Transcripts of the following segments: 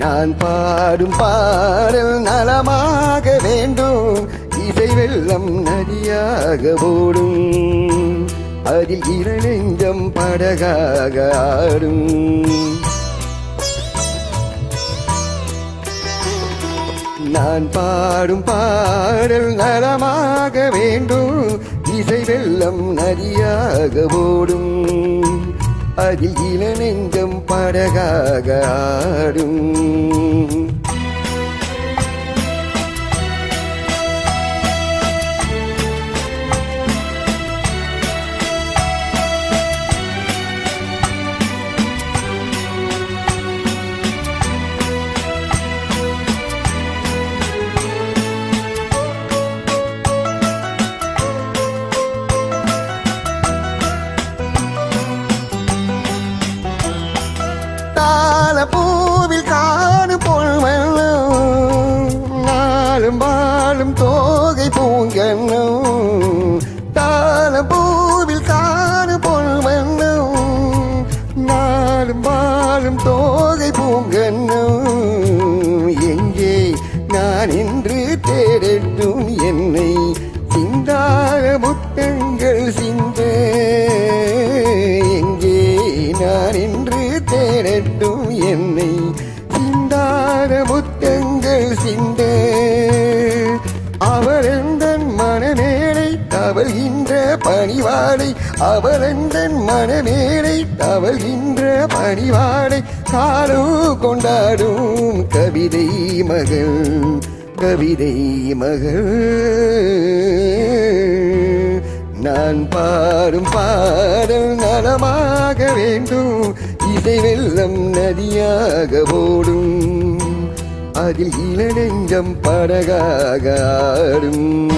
நான் பாடும் பாடல் நலமாக வேண்டும். இசை வெள்ளம் நதியாக ஓடும். அதில் இரநெஞ்சம் படகாக ஆடும். நான் பாடும் பாடல் நலமாக வேண்டும். இசை வெள்ளம் நதியாக ஓடும். அதில் இளநெஞ்சம் படகாக முத்தங்கள் சிந்த எங்கே நான் இன்று தேடட்டும் என்னை? சிந்தார முத்தங்கள் சிந்த அவரந்தன் மனமேலை தவழ்கின்ற பணிவாடை அவரந்தன் மனமேலை தவழ்கின்ற பணிவாடை காலோ கொண்டாடும் கவிதை மகள் கவிதை மகள். நான் பாடும் பாடல் நலமாக வேண்டும். இதை வெள்ளம் நதியாக ஓடும். அதில் இளநெஞ்சம் படகாக ஆடும்.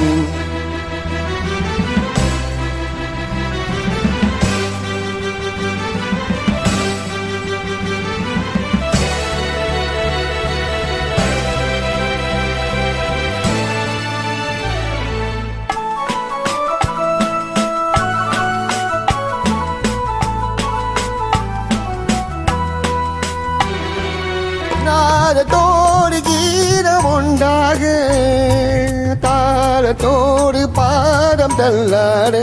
தாரத்தோடு கீதம் உண்டாக தாரத்தோடு பாதம் தள்ளாடே.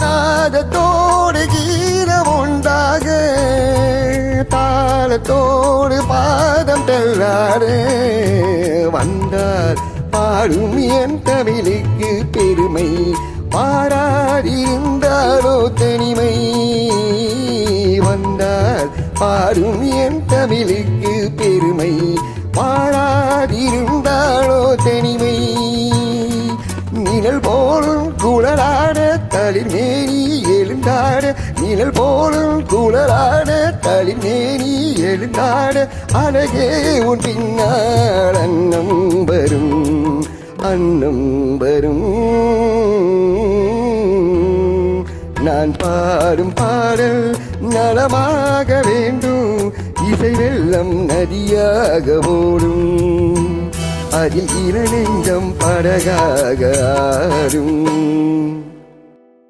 நாதத்தோடு கீதம் உண்டாக தாளத்தோடு பாதம் தள்ளாடு. வந்தார் பாடும் என் தமிழுக்கு பெருமை பாராதிருந்தாலோ தனிமை. வந்தால் பாடும் என் தமிழுக்கு பெருமை. பாராதிருந்தாலோ தனிமை. நிழல் போலும் குளராட தளிர் எழுந்தாட. நிழல் போலும் குளராட தளிர் எழுந்தாட. அழகே உன் பின்னால் அன்னம் வரும் அன்னம் வரும். நான் பாடும் பாடல் நலமாக வேண்டும். இசை வெள்ளம் நதியாக ஓடும். அதில் இளநெஞ்சம் படகாக ஆடும்.